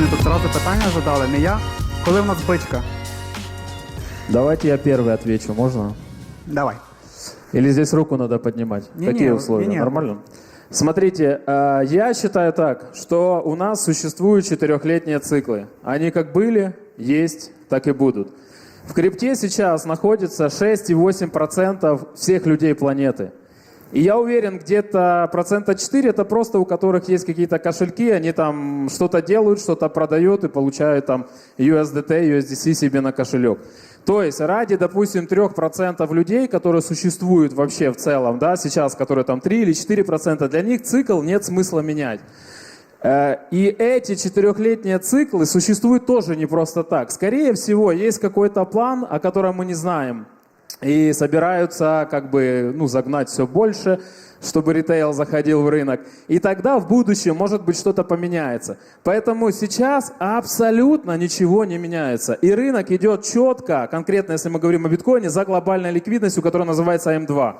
пацани тут зразу питання задали, не я. Коли в нас бичка? Давайте я первый отвечу, можно? Давай. Или здесь руку надо поднимать? Не-не, Какие условия? не-не. Нормально? Смотрите, э, я считаю так, что у нас существуют четырехлетние циклы. Они как были, есть, так и будут. В крипте сейчас находится 6,8% всех людей планеты. И я уверен, где-то процента 4 это просто у которых есть какие-то кошельки, они там что-то делают, что-то продают и получают там USDT, USDC себе на кошелек. То есть ради, допустим, 3% людей, которые существуют вообще в целом, да, сейчас, которые там 3 или 4%, для них цикл нет смысла менять. Э, И эти четырехлетние циклы существуют тоже не просто так. Скорее всего, есть какой-то план, о котором мы не знаем. И собираются как бы ну, загнать все больше, чтобы ритейл заходил в рынок. И тогда в будущем, может быть, что-то поменяется. Поэтому сейчас абсолютно ничего не меняется. И рынок идет четко, конкретно, если мы говорим о биткоине, за глобальной ликвидностью, которая называется М2.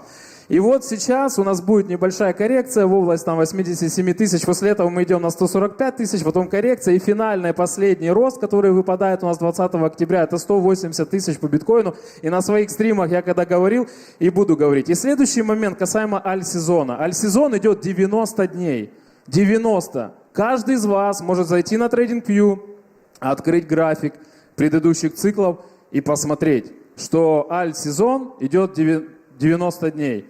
И вот сейчас у нас будет небольшая коррекция в область там, 87 тысяч. После этого мы идем на 145 тысяч, потом коррекция. И финальный последний рост, который выпадает у нас 20 октября, это 180 тысяч по биткоину. И на своих стримах я когда говорил и буду говорить. И следующий момент касаемо аль-сезона. Аль-сезон идет 90 дней. 90. Каждый из вас может зайти на TradingView, открыть график предыдущих циклов и посмотреть, что аль-сезон идет 90 дней.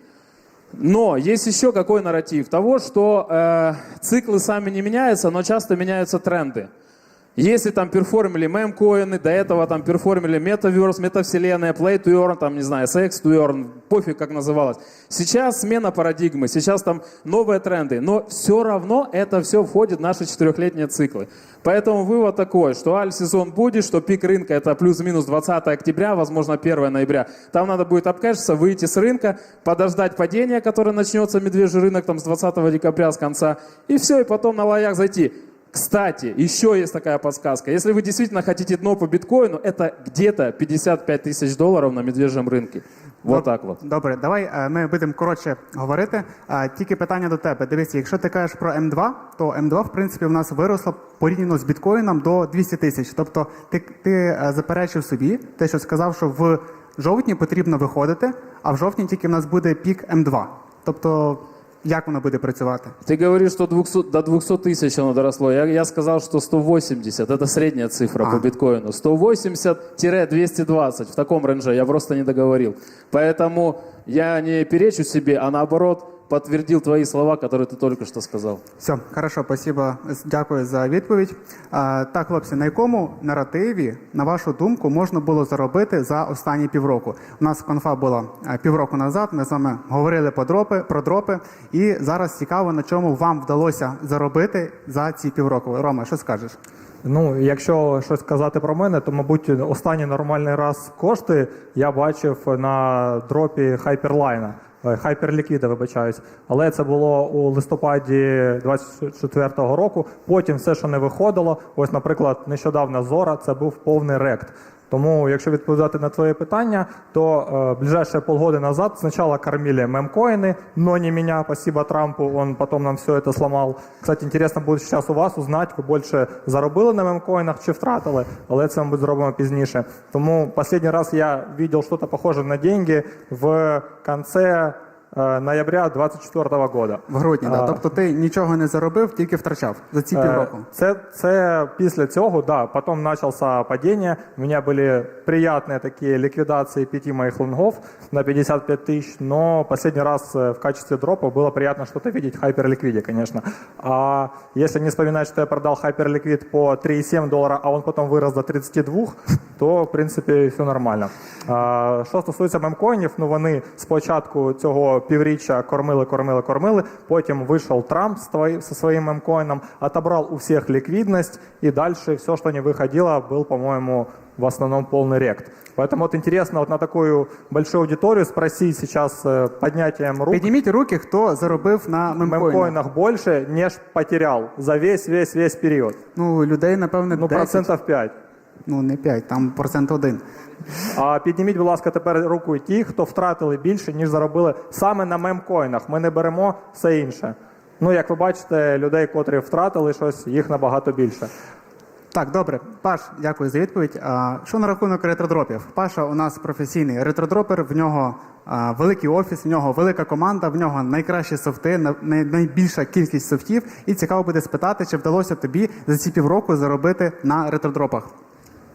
Но есть еще какой нарратив того, что э, циклы сами не меняются, но часто меняются тренды. Если там перформили мемкоины, до этого там перформили метаверс, метавселенная, play to earn, там, не знаю, sex to earn, пофиг как называлось. Сейчас смена парадигмы, сейчас там новые тренды, но все равно это все входит в наши четырехлетние циклы. Поэтому вывод такой, что аль-сезон будет, что пик рынка это плюс-минус 20 октября, возможно 1 ноября. Там надо будет обкэшиться, выйти с рынка, подождать падение, которое начнется медвежий рынок там с 20 декабря, с конца, и все, и потом на лоях зайти. Кстати, еще есть такая подсказка. Если вы действительно хотите дно по биткоину, это где-то 55 тысяч долларов на медвежьем рынке. Вот так вот. Добре, давай е, ми будемо коротше говорити. Е, Тільки питання до тебе. Дивися, якщо ти кажеш про М2, то М2, в принципі, в нас виросло порівняно з біткоїном до 200 тисяч. Тобто ти, ти е, заперечив собі те, що сказав, що в жовтні потрібно виходити, а в жовтні тільки в нас буде пік М2. Тобто, як воно буде працювати? Ты говоришь, что 200 до 200 тысяч оно доросло. Я, я сказал, что 180. Это средняя цифра А. по биткоину. 180-220. В таком рейнже. Я просто не договорил. Поэтому я не перечу себе, а наоборот подтвердил твои слова, которые ты только что сказал. Все, хорошо, спасибо. Дякую за відповідь. А, так, хлопці, на якому наративі, на вашу думку, можна було заробити за останні півроку? У нас конфа була е, півроку назад. Ми з вами говорили про дропи, про дропи. І зараз цікаво, на чому вам вдалося заробити за ці півроку. Рома, що скажеш? Ну, якщо щось сказати про мене, то мабуть останній нормальний раз кошти я бачив на дропі Хайперлайна. Хайперліквіда, вибачаюсь. Але це було у листопаді 24-го року. Потім все, що не виходило, ось, наприклад, нещодавно Зора, це був повний рект. Тому, якщо відповідати на твоє питання, то э, ближайшие полгода назад сначала кормили мемкоины, но не меня, спасибо Трампу, он потом нам все это сломал. Кстати, интересно буде сейчас у вас узнать, ви більше заробили на мемкоїнах чи втратили, але це, мабуть, зробимо пізніше. Тому останній раз я видел что-то похоже на деньги в конце э, ноября 24 года. В грудні, да. А. Тобто ти нічого не заробив, тільки втрачав за ці Е, півроку. Це, це після цього, да. Потім почався падіння. У мене були приятні такі ліквідації пяти моїх лонгов на 55 тысяч, но последний раз э, в качестве дропа было приятно что-то видеть в хайперликвиде, конечно. А если не вспоминать, что я продал хайперликвид по 3,7 доллара, а он потом вырос до 32, то, в принципі, все нормально. А, що стосується мемкоїнів, ну вони спочатку цього півріччя кормили, кормили, кормили. Потім вийшов Трамп з твої- со своїм мемкоином, отобрал у всех ликвидность, и дальше все, что не выходило, был, по-моему, в основном полный рект. Поэтому вот интересно вот на такую большую аудиторию спросить сейчас э, поднятием рук. Підніміть руки, хто заробив на В мемкоїнах. мемкоинах больше, неж потерял за весь, весь, весь период. Ну, людей, напевне, Ну, 10. процентов 5. Ну, не 5, там процент один. А підніміть, будь ласка, тепер руку ті, хто втратили більше, ніж заробили саме на мемкоїнах. Ми не беремо все інше. Ну, як ви бачите, людей, котрі втратили щось, їх набагато більше. Так, добре. Паш, дякую за відповідь. А, що на рахунок ретродропів? Паша у нас професійний ретродропер, в нього а, великий офіс, в нього велика команда, в нього найкращі софти, най- найбільша кількість софтів. І цікаво буде спитати, чи вдалося тобі за ці півроку заробити на ретродропах.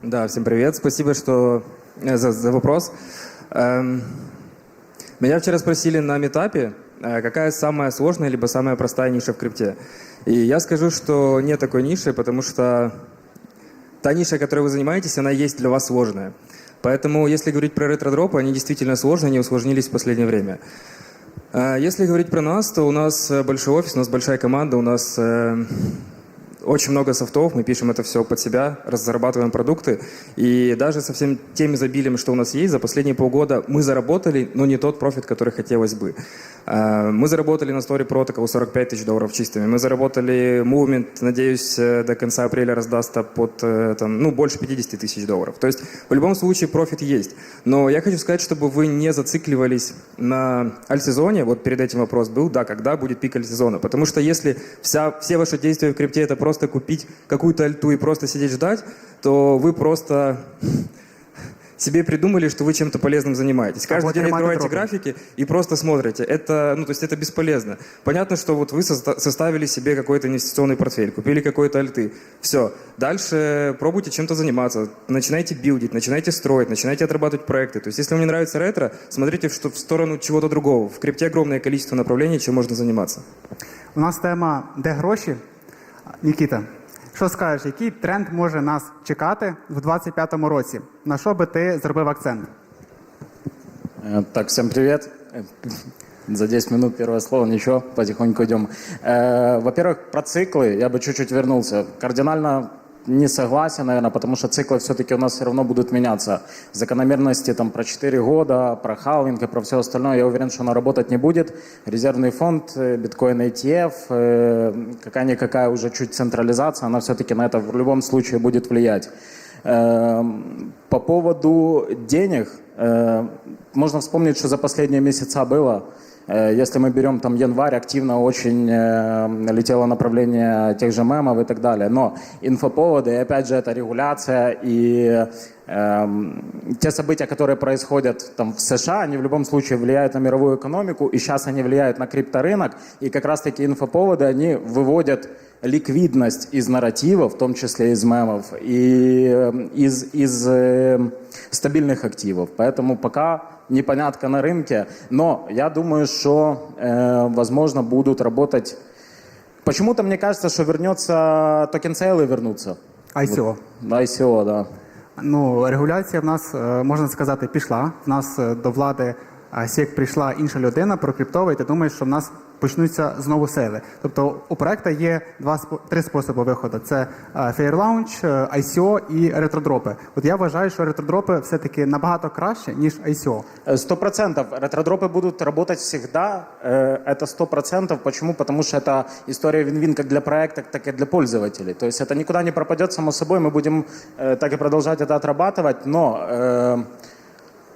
Да, всем привет. Спасибо, что э, за, за вопрос. Эм, меня вчера спросили на метапе, э, какая самая сложная либо самая простая ниша в крипте. И я скажу, что нет такой ниши, потому что та ниша, которой вы занимаетесь, она есть для вас сложная. Поэтому, если говорить про ретродропы, они действительно сложные, они усложнились в последнее время. Э, Если говорить про нас, то у нас большой офис, у нас большая команда, у нас очень много софтов, мы пишем это все под себя, разрабатываем продукты. И даже со всем тем изобилием, что у нас есть, за последние полгода мы заработали, но не тот профит, который хотелось бы. Э, Мы заработали на Story Protocol 45 тысяч долларов чистыми. Мы заработали Movement, надеюсь, э, до конца апреля раздастся под э, там, ну, больше 50 тысяч долларов. То есть в любом случае профит есть. Но я хочу сказать, чтобы вы не зацикливались на альтсезоне. Вот перед этим вопрос был, да, когда будет пик альтсезона. Потому что если вся, все ваши действия в крипте это просто купить какую-то альту и просто сидеть ждать, то вы просто себе придумали, что вы чем-то полезным занимаетесь. Каждый вот день открываете графики и просто смотрите. Это, ну, то есть это бесполезно. Понятно, что вот вы соста- составили себе какой-то инвестиционный портфель, купили какой-то альты. Все. Дальше пробуйте чем-то заниматься. Начинайте билдить, начинайте строить, начинайте отрабатывать проекты. То есть если вам не нравится ретро, смотрите в, что- в сторону чего-то другого. В крипте огромное количество направлений, чем можно заниматься. У нас тема де гроші. Нікіта, що скажеш, який тренд може нас чекати в 2025 році? На що би ти зробив акцент? Э, Так, всем привет. Э, За 10 минут первое слово, ничего, потихоньку идем. Э, Во-первых, про циклы я бы чуть-чуть вернулся. Кардинально не согласен, наверное, потому что циклы все-таки у нас все равно будут меняться. Закономерности там про 4 года, про халвинг и про все остальное, я уверен, что она работать не будет. Резервный фонд, э, биткоин ETF, э, какая-никакая уже чуть централизация, она все-таки на это в любом случае будет влиять. Эм, По поводу денег, э, можно вспомнить, что за последние месяца было. Э, Если мы берем там январь, активно очень э, летело направление тех же мемов и так далее. Но инфоповоды, и опять же, это регуляция и эм, те события, которые происходят там в США, они в любом случае влияют на мировую экономику, и сейчас они влияют на крипторынок, и как раз-таки инфоповоды, они выводят ликвидность из нарратива, в том числе из мемов, и э, из, из э, стабильных активов. Поэтому пока непонятка на рынке, но я думаю, что, э, возможно, будут работать... Почему-то мне кажется, что вернется токен сейлы вернутся. ICO. На ICO, да. Ну, регуляція в нас, е, можна сказати, пішла. В нас е, до влади е, СІК прийшла інша людина про криптове, і ти думаєш, що в нас почнуться знову сейли. Тобто у проекту є два спо- три способи виходу: це е, Fair Launch, е, ICO і ретродропи. От я вважаю, що ретродропи все-таки набагато краще, ніж ICO. Э, Сто процентов. Ретродропы будут работать всегда. Э, Это сто процентов. Почему? Потому что это история вин-вин как для проекта, так и для пользователей. То есть это никуда не пропадет само собой. Мы будем э, так и продолжать это отрабатывать. Но э,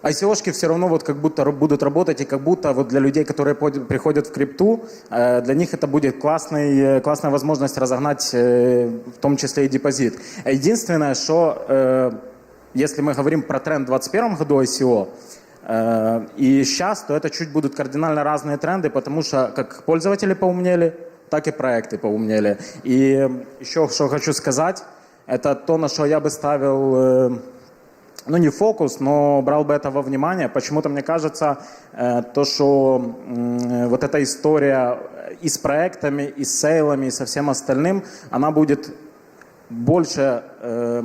ICO-шки все равно вот как будто будут работать, и как будто вот для людей, которые приходят в крипту, э, для них это будет классный, э, классная возможность разогнать э, в том числе и депозит. Единственное, что если мы говорим про тренд в 2021 году ICO, и сейчас, то это чуть будут кардинально разные тренды, потому что как пользователи поумнели, так и проекты поумнели. И еще что хочу сказать, это то, на что я бы ставил ну не фокус, но брал бы это во внимание. Почему-то мне кажется, э, то, что вот эта история и с проектами, и с сейлами, и со всем остальным, она будет больше э,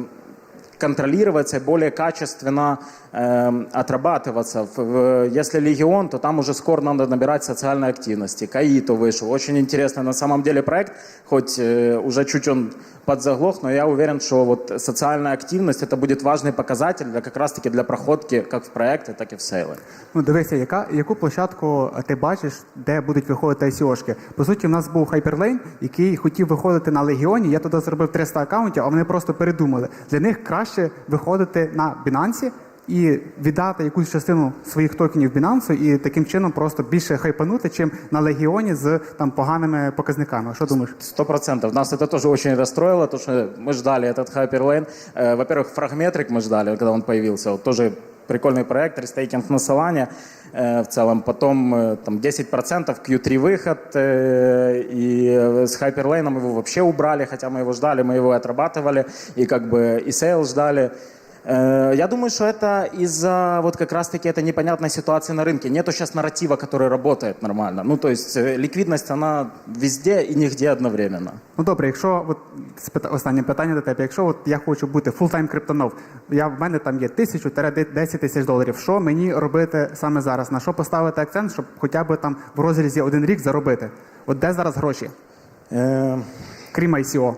контролироваться и более качественно э, отрабатываться. В- в- если Легион, то там уже скоро надо набирать социальной активности. Каиту вышел. Очень интересный на самом деле проект, хоть э, уже чуть он подзаглох, но я уверен, что вот социальная активность это будет важный показатель для, как раз-таки для проходки как в проекты, так и в сейлы. Ну, дивися, яка, яку площадку е, ти бачиш, де будуть виходити ICO-шки? По суті, в нас був Hyperlane, який хотів виходити на Легіоні. Я туди зробив 300 аккаунтів, а вони просто передумали. Для них краще виходити на Binance, і віддати якусь частину своїх токенів Binance і таким чином просто більше хайпанути, чим на легіоні з там поганими показниками. Що думаєш? Сто процентов. Нас это тоже очень расстроило, то что мы ждали этот Hyperlane. Э, Во-первых, фрагметрик мы ждали, когда он появился. Вот тоже прикольный проект, рестейкинг на Solana в целом. Потом там 10% Q3 выход. И с Hyperlane его вообще убрали, хотя мы его ждали, мы его отрабатывали. И как бы и сейл ждали. Э, Я думаю, что это из-за вот как раз-таки этой непонятной ситуации на рынке. Нету сейчас нарратива, который работает нормально. Ну, то есть э, ликвидность, она везде и нигде одновременно. Ну добре, якщо от спита- останнє питання до тебе, якщо от я хочу бути фултайм криптонов, я в мене там є тисячу 10 тисяч доларів. Що мені робити саме зараз? На що поставити акцент, щоб хоча б там в розрізі один рік заробити? От де зараз гроші, Э, крім ICO?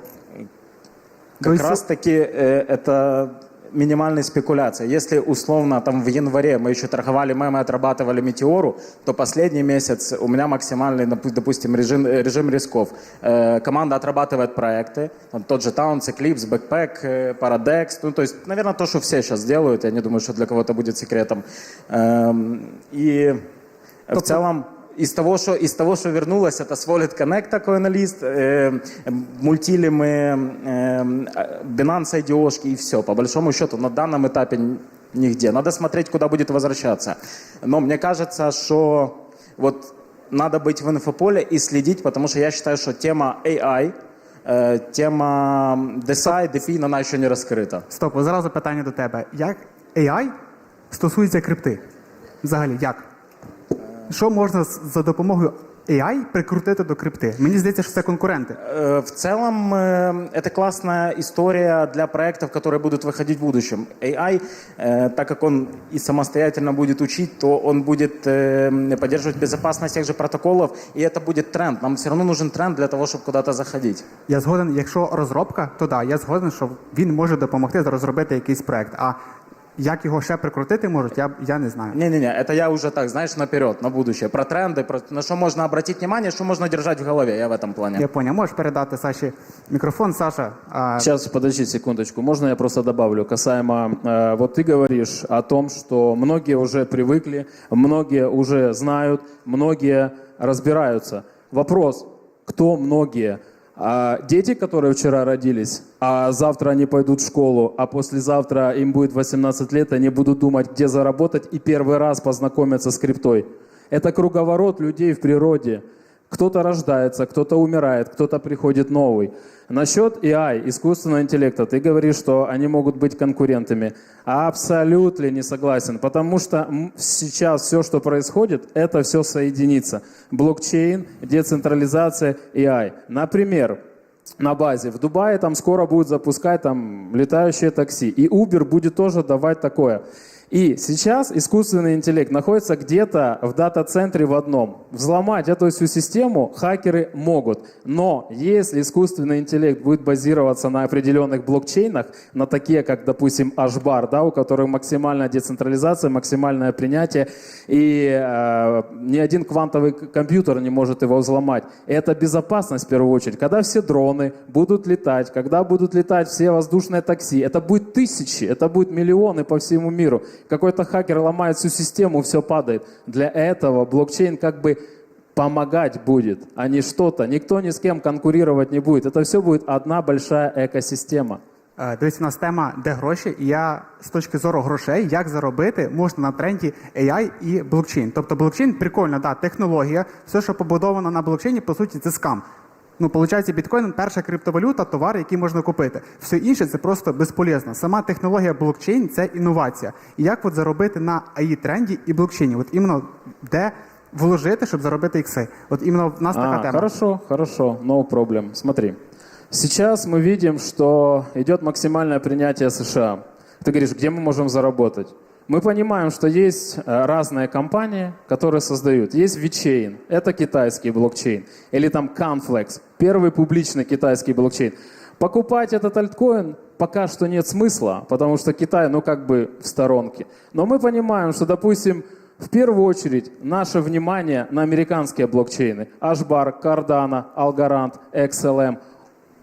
Как есть- раз-таки э, это минимальная спекуляция. Если условно там в январе мы еще торговали мемы, отрабатывали метеору, то последний месяц у меня максимальный, допу- допустим, режим, э, режим рисков. Э, Команда отрабатывает проекты, там тот же Taunts, Eclipse, Backpack, э, Paradex, ну то есть, наверное, то, что все сейчас делают, я не думаю, что для кого-то будет секретом. Эм, И в целом из того, что, из того, что вернулось, это с Wallet Connect такой аналист, э, мультилимы, э, Binance IDO-шки и все. По большому счету, на данном этапе н- нигде. Надо смотреть, куда будет возвращаться. Но мне кажется, что вот надо быть в инфополе и следить, потому что я считаю, что тема AI, э, тема DeSci, DeFi, она еще не раскрыта. Стоп, зразу питання до тебе. Як AI стосується крипти? Взагалі, як? Що можна з- за допомогою AI прикрутити до крипти? Мені здається, що це конкуренти. Э, В целом, э, это классная история для проектов, которые будут выходить в будущем. AI, э, так как он и самостоятельно будет учить, то он будет э, поддерживать безопасность тех же протоколов, и это будет тренд. Нам все равно нужен тренд для того, чтобы куда-то заходить. Я згоден, якщо розробка, то да, я згоден, що він може допомогти розробити якийсь проект. А як його ще прикрутити можуть, я, я не знаю. Не-не-не, это я уже так, знаешь, наперед, на будущее. Про тренды, про на что можно обратить внимание, что можно держать в голове, я в этом плане. Я поняв. Можеш передати Саші мікрофон, Саша. А, Сейчас, подожди секундочку. Можно я просто добавлю касаемо... э, вот ты говоришь о том, что многие уже привыкли, многие уже знают, многие разбираются. Вопрос, кто многие? А дети, которые вчера родились, а завтра они пойдут в школу, а послезавтра им будет 18 лет, они будут думать, где заработать и первый раз познакомиться с криптой. Это круговорот людей в природе. Кто-то рождается, кто-то умирает, кто-то приходит новый. Насчет AI, искусственного интеллекта, ты говоришь, что они могут быть конкурентами. Абсолютно не согласен, потому что сейчас все, что происходит, это все соединится. Блокчейн, децентрализация, AI. Например, на базе. В Дубае там скоро будут запускать там летающие такси. И Uber будет тоже давать такое. И сейчас искусственный интеллект находится где-то в дата-центре в одном. Взломать эту всю систему хакеры могут. Но если искусственный интеллект будет базироваться на определенных блокчейнах, на такие, как, допустим, Ashbar, да, у которых максимальная децентрализация, максимальное принятие, и э, ни один квантовый компьютер не может его взломать. Это безопасность в первую очередь. Когда все дроны будут летать, когда будут летать все воздушные такси, это будет тысячи, это будет миллионы по всему миру Какой-то хакер ломает всю систему, все падает. Для этого блокчейн как бы помогать будет, а не что-то. Никто ни с кем конкурировать не будет. Это все будет одна большая экосистема. Е, Дивись, у нас тема де гроші, і я з точки зору грошей, як заробити можна на тренді AI і блокчейн. Тобто блокчейн прикольна, да, технологія, все, що побудовано на блокчейні, по суті, це скам. Ну, виходить, біткоін перша криптовалюта, товар, який можна купити. Все інше це просто безполезно. Сама технологія блокчейн це інновація. І як от заробити на AI тренді і блокчейні? От іменно де вложити, щоб заробити ікси? От іменно в нас така А, тема. хорошо, хорошо, no problem. Смотри, сейчас мы видим, что идет максимальное принятие США. Ты говоришь, где мы можем заработать? Мы понимаем, что есть э, разные компании, которые создают. Есть VeChain, это китайский блокчейн. Или там Conflex, первый публичный китайский блокчейн. Покупать этот альткоин пока что нет смысла, потому что Китай, ну как бы в сторонке. Но мы понимаем, что, допустим, в первую очередь наше внимание на американские блокчейны. Ashbar, Cardano, Algorand, XLM,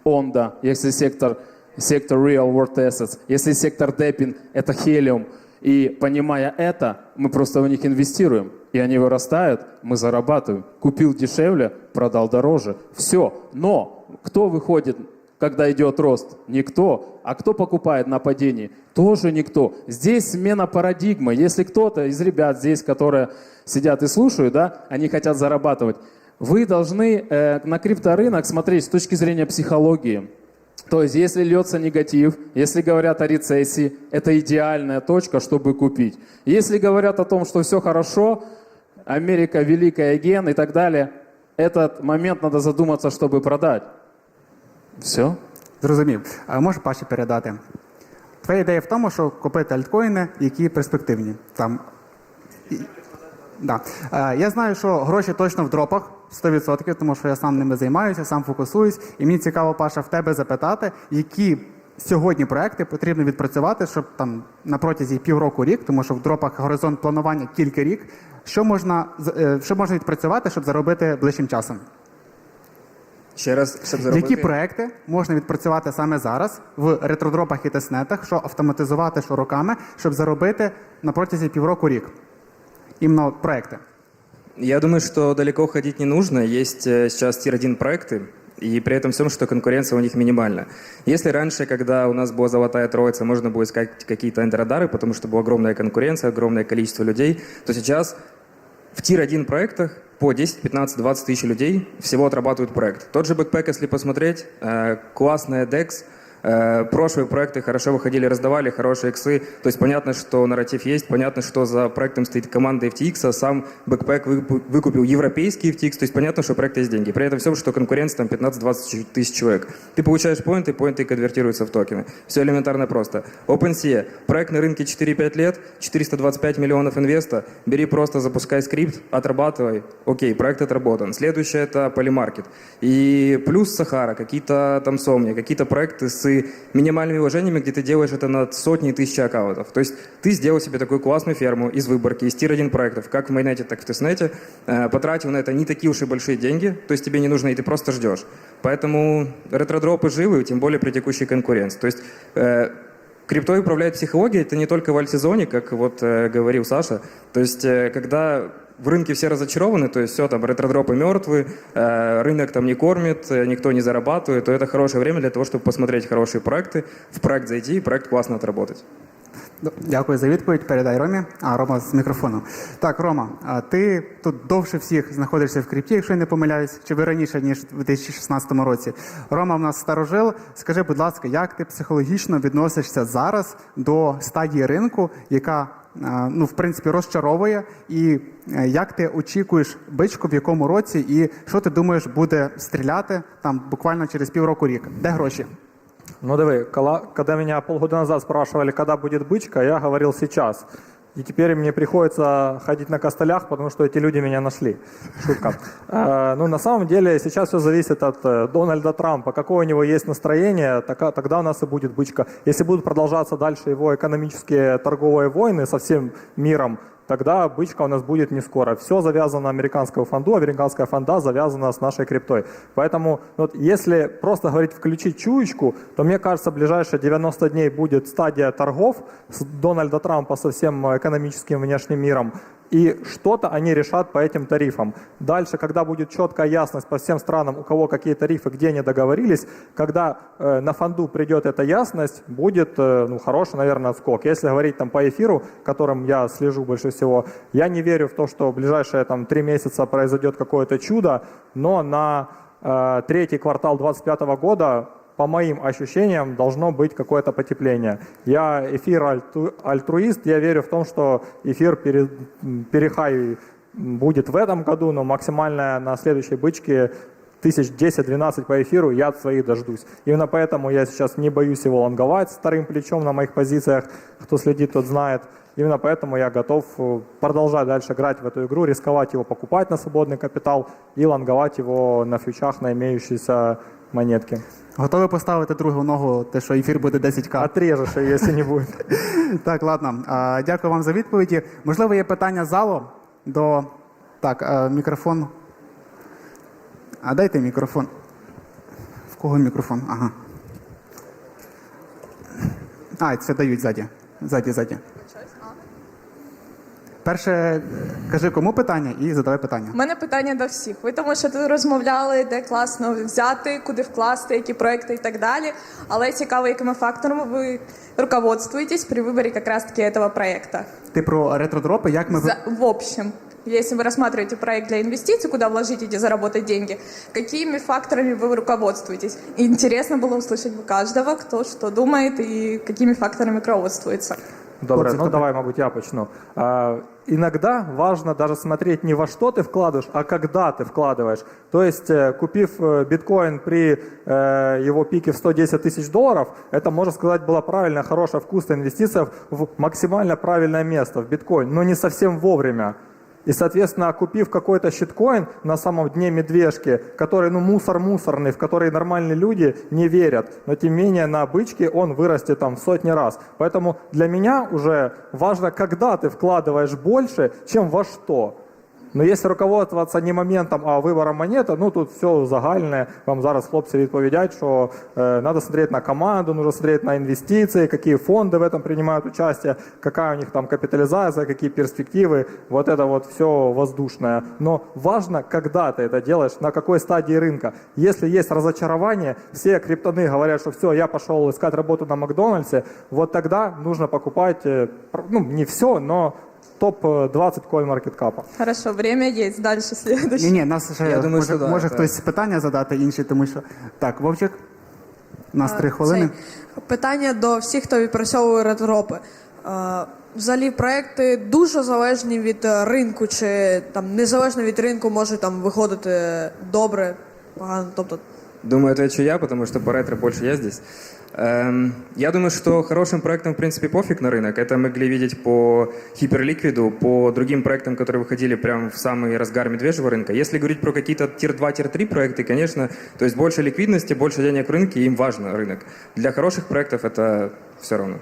Onda, если сектор, сектор Real World Assets, если сектор Deppin, это Helium. И понимая это, мы просто в них инвестируем. И они вырастают, мы зарабатываем. Купил дешевле, продал дороже. Все. Но кто выходит, когда идет рост? Никто. А кто покупает на падении? Тоже никто. Здесь смена парадигмы. Если кто-то из ребят здесь, которые сидят и слушают, да, они хотят зарабатывать, вы должны э, на крипторынок смотреть с точки зрения психологии. То есть, если льется негатив, если говорят о рецессии, это идеальная точка, чтобы купить. Если говорят о том, что все хорошо, Америка великая ген и так далее, этот момент надо задуматься, чтобы продать. Все. Зрозумів. А можеш Паші передати? Твоя ідея в тому, що купити альткоїни, які перспективні. Там... І- Да. Е, Я знаю, що гроші точно в дропах 100%, тому що я сам ними займаюся, сам фокусуюсь. І мені цікаво, Паша, в тебе запитати, які сьогодні проекти потрібно відпрацювати, щоб там на протязі півроку рік, тому що в дропах горизонт планування тільки рік. Що можна, е, що можна відпрацювати, щоб заробити ближчим часом? Ще раз, щоб заробити. Які проекти можна відпрацювати саме зараз в ретродропах і тестнетах, що автоматизувати, що руками, щоб заробити на протязі півроку рік? Іменно проекти. Я думаю, что далеко ходить не нужно. Есть э, сейчас тир-1 проекты, и при этом всем, что конкуренция у них минимальна. Если раньше, когда у нас была золотая троица, можно было искать какие-то андеррадары, потому что была огромная конкуренция, огромное количество людей, то сейчас в тир-1 проектах по 10, 15, 20 тысяч людей всего отрабатывают проект. Тот же бэкпэк, если посмотреть, э, классная DEX, прошлые проекты хорошо выходили, раздавали хорошие иксы. То есть понятно, что нарратив есть, понятно, что за проектом стоит команда FTX, а сам бэкпэк выкупил, европейский FTX, то есть понятно, что у есть деньги. При этом всем, что конкуренция там 15-20 тысяч человек. Ты получаешь поинты, поинты конвертируются в токены. Все элементарно просто. OpenSea. Проект на рынке 4-5 лет, 425 миллионов инвеста. Бери просто, запускай скрипт, отрабатывай. Окей, проект отработан. Следующее это Polymarket. И плюс Сахара, какие-то там Сомни, какие-то проекты с минимальными вложениями, где ты делаешь это над сотни тысяч аккаунтов. То есть ты сделал себе такую классную ферму из выборки, из тир-1 проектов, как в майнете, так и в тестнете, э, потратил на это не такие уж и большие деньги, то есть тебе не нужно, и ты просто ждешь. Поэтому ретродропы живы, тем более при текущей конкуренции. То есть э, Криптой управляет психология, это не только в альтсезоне, как вот э, говорил Саша. То есть, э, когда в рынке все разочарованы, то есть все, там, ретродропы мертвы, э, рынок там не кормит, э, никто не зарабатывает, то это хорошее время для того, чтобы посмотреть хорошие проекты, в проект зайти и проект классно отработать. Дякую за відповідь. Передай Ромі. А, Рома з мікрофону. Так, Рома, а ти тут довше всіх знаходишся в крипті, якщо я не помиляюсь, чи ви раніше, ніж у 2016 році. Рома в нас старожил. Скажи, будь ласка, як ти психологічно відносишся зараз до стадії ринку, яка а, ну, в принципі, розчаровує, і е, як ти очікуєш бичку, в якому році, і що ти думаєш буде стріляти там буквально через півроку рік? Де гроші? Ну, кола- когда меня полгода назад спрашивали, когда будет бычка, я говорил сейчас. И теперь мне приходится ходить на костылях, потому что эти люди меня нашли. Шутка. Э, Ну, на самом деле, сейчас все зависит от э, Дональда Трампа. Какое у него есть настроение, тогда у нас и будет бычка. Если будут продолжаться дальше его экономические торговые войны со всем миром, тогда бычка у нас будет не скоро. Все завязано на американскую фонду, американская фонда завязана с нашей криптой. Поэтому вот, если просто говорить включить чуечку, то мне кажется, ближайшие 90 дней будет стадия торгов с Дональда Трампа со всем э, экономическим внешним миром. И что-то они решат по этим тарифам. Дальше, когда будет четкая ясность по всем странам, у кого какие тарифы, где они договорились, когда э, на фонду придет эта ясность, будет э, ну, хороший, наверное, отскок. Если говорить там по эфиру, которым я слежу больше всего, я не верю в то, что в ближайшие там три месяца произойдет какое-то чудо, но на э, третий квартал 2025 года по моим ощущениям, должно быть какое-то потепление. Я эфир альту- альтруист, я верю в том, что эфир пере, перехай будет в этом году, но максимальная на следующей бычке тысяч 10-12 по эфиру, я от своих дождусь. Именно поэтому я сейчас не боюсь его лонговать вторым плечом на моих позициях. Кто следит, тот знает. Именно поэтому я готов э, продолжать дальше играть в эту игру, рисковать его покупать на свободный капитал и лонговать его на фьючах на имеющиеся монетки. Готові поставити другу ногу, те, що ефір буде 10к? Отрежешь, ее, если не будет. Так, ладно. А, Дякую вам за відповіді. Можливо, є питання залу до. Так, е, мікрофон. А дайте мікрофон. В кого мікрофон? Ага. А, це дають ззаді. Ззаді, ззаді. вибачаюсь. А. Перше, кажи кому питання і задавай питання. У мене питання до всіх. Ви тому що тут розмовляли, де класно взяти, куди вкласти, які проекти і так далі. Але цікаво, якими факторами ви руководствуєтесь при виборі якраз таки этого проекта. Ти про ретродропи, як ми ви- За- в общем, если вы рассматриваете проект для инвестиций, куда вложить эти заработать деньги, какими факторами вы руководствуетесь? Интересно было услышать бы каждого, кто что думает и какими факторами руководствуется. Добре, Хлопці, ну давай, мабуть, я почну. А, иногда важно даже смотреть не во что ты вкладываешь, а когда ты вкладываешь. То есть, э, купив э, биткоин при э, его пике в 110 тысяч долларов, это, можно сказать, была правильная, хорошая, вкусная инвестиция в максимально правильное место, в биткоин, но не совсем вовремя. И, соответственно, купив какой-то щиткоин на самом дне медвежки, который, ну, мусор мусорный, в который нормальные люди не верят, но тем не менее на бычке он вырастет там в сотни раз. Поэтому для меня уже важно, когда ты вкладываешь больше, чем во что. Но если руководствуватися не моментом, а вибором монети, ну тут все загальне. Вам зараз хлопці відповідять, що е, надо смотреть на команду, нужно смотреть на инвестиции, какие фонды в этом принимают участие, какая у них там капитализация, какие перспективы. Вот это вот все воздушное. Но важно, когда ты это делаешь, на какой стадии рынка. Если есть разочарование, все криптоны говорят, что все, я пошел искать работу на Макдональдсе, вот тогда нужно покупать, э, пр- ну не все, но топ-20 CoinMarketCap. Хорошо, время есть. Дальше следующий. Ні, ні, нас ще Я думаю, може, що да, може так. хтось питання задати, інший, тому що так, Вовчик. У нас три хвилини. Цей, питання до всіх, хто відпрацьовує ретропи. Е, Взагалі, проекти дуже залежні від е, ринку, чи там незалежно від ринку може там виходити добре, погано. Тобто Думаю, отвечу я, потому что по ретро больше я здесь. Эм, Я думаю, что хорошим проектам, в принципе, пофиг на рынок. Это могли видеть по Hyperliquid, по другим проектам, которые выходили прямо в самый разгар медвежьего рынка. Если говорить про какие-то тир-2, тир-3 проекты, конечно, то есть больше ликвидности, больше денег в рынке, им важно рынок. Для хороших проектов это все равно.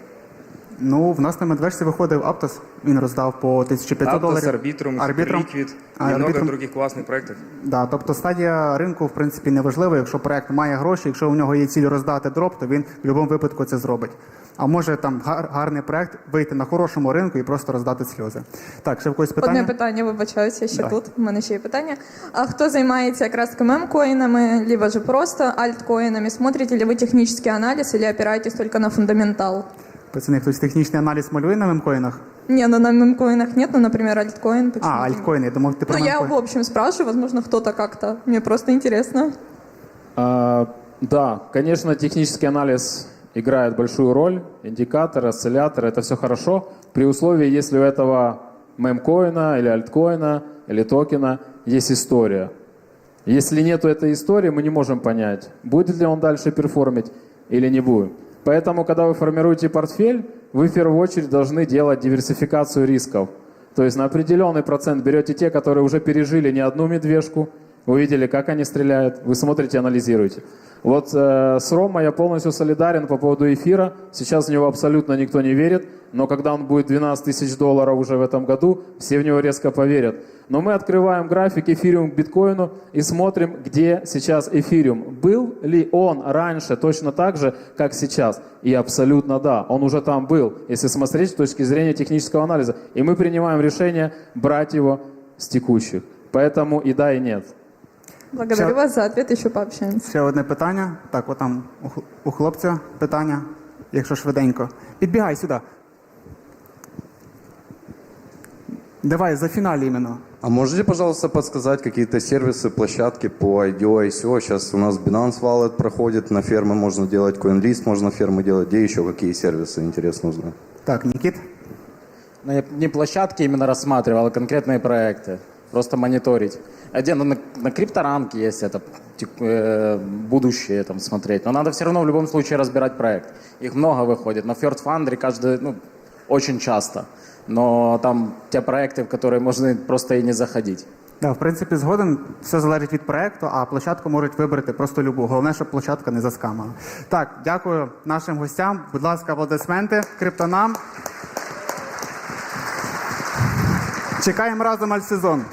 Ну, в нас на медвежці виходив Аптос, він роздав по 1500 Aptos, доларів. Arbitrum, Арбітром. Hyperliquid А, и много других классных проектов. Да, тобто стадія ринку, в принципі, не важлива. Якщо проект має гроші, якщо у нього є ціль роздати дроп, то він в будь-якому випадку це зробить. А може там гар- гарний проект вийти на хорошому ринку і просто роздати сльози. Так, ще в когось питання? Одне питання, вибачаюся, ще Да. тут. У мене ще є питання. А хто займається якраз мемкоїнами, либо же просто альткоїнами? Смотрите ли ви технічний аналіз, или опираетесь только на фундаментал? Пацани, хтось технічний аналіз малює на мемкоїнах? Не, ну на мемкоинах нет, ну, например, альткоин. Почему? А, альткоїни, я думав, ти про Ну, я в мемкоїни. общем спрашиваю, возможно, кто-то как-то. Мне просто интересно. А, да, конечно, технический анализ играет большую роль. Индикатор, осциллятор, это все хорошо. При условии, если у этого мемкоина или альткоина или токена есть история. Если нету этой истории, мы не можем понять, будет ли он дальше перформить или не будет. Поэтому, когда вы формируете портфель, вы в первую очередь должны делать диверсификацию рисков. То есть на определенный процент берете те, которые уже пережили не одну медвежку, увидели, как они стреляют, вы смотрите, анализируете. Вот э, с Рома я полностью солидарен по поводу эфира. Сейчас в него абсолютно никто не верит, но когда он будет 12 тысяч долларов уже в этом году, все в него резко поверят. Но мы открываем график эфириум к биткоину и смотрим, где сейчас эфириум. Был ли он раньше точно так же, как сейчас? И абсолютно да, он уже там был, если смотреть с точки зрения технического анализа. И мы принимаем решение брать его с текущих. Поэтому и да, и нет. Благодарю Всё. вас за ответ, еще пообщаемся. Ще одне питання. Так, от там у хл- у хлопця питання, якщо швиденько. Підбігай сюди. Давай, за фіналі іменно. А можете, пожалуйста, подсказать какие-то сервисы, площадки по IDO, ICO? Сейчас у нас Binance Wallet проходит, на фермы можно делать, CoinList можно фермы делать. Где еще какие сервисы, интересно узнать? Так, Нікіт. Но я не площадки именно рассматривал, а конкретные проекты. Просто мониторить. Один, ну, на, на крипторанке есть это тек- э, будущее там смотреть. Но надо все равно в любом случае разбирать проект. Их много выходит. На Third Foundry каждый, ну, очень часто. Но там те проекты, в которые можно просто и не заходить. Да, в принципі, згоден, все залежить від проекту, а площадку можуть вибрати просто любу. Головне, щоб площадка не заскамала. Так, дякую нашим гостям. Будь ласка, аплодисменти криптонам. Чекаємо разом альсезон.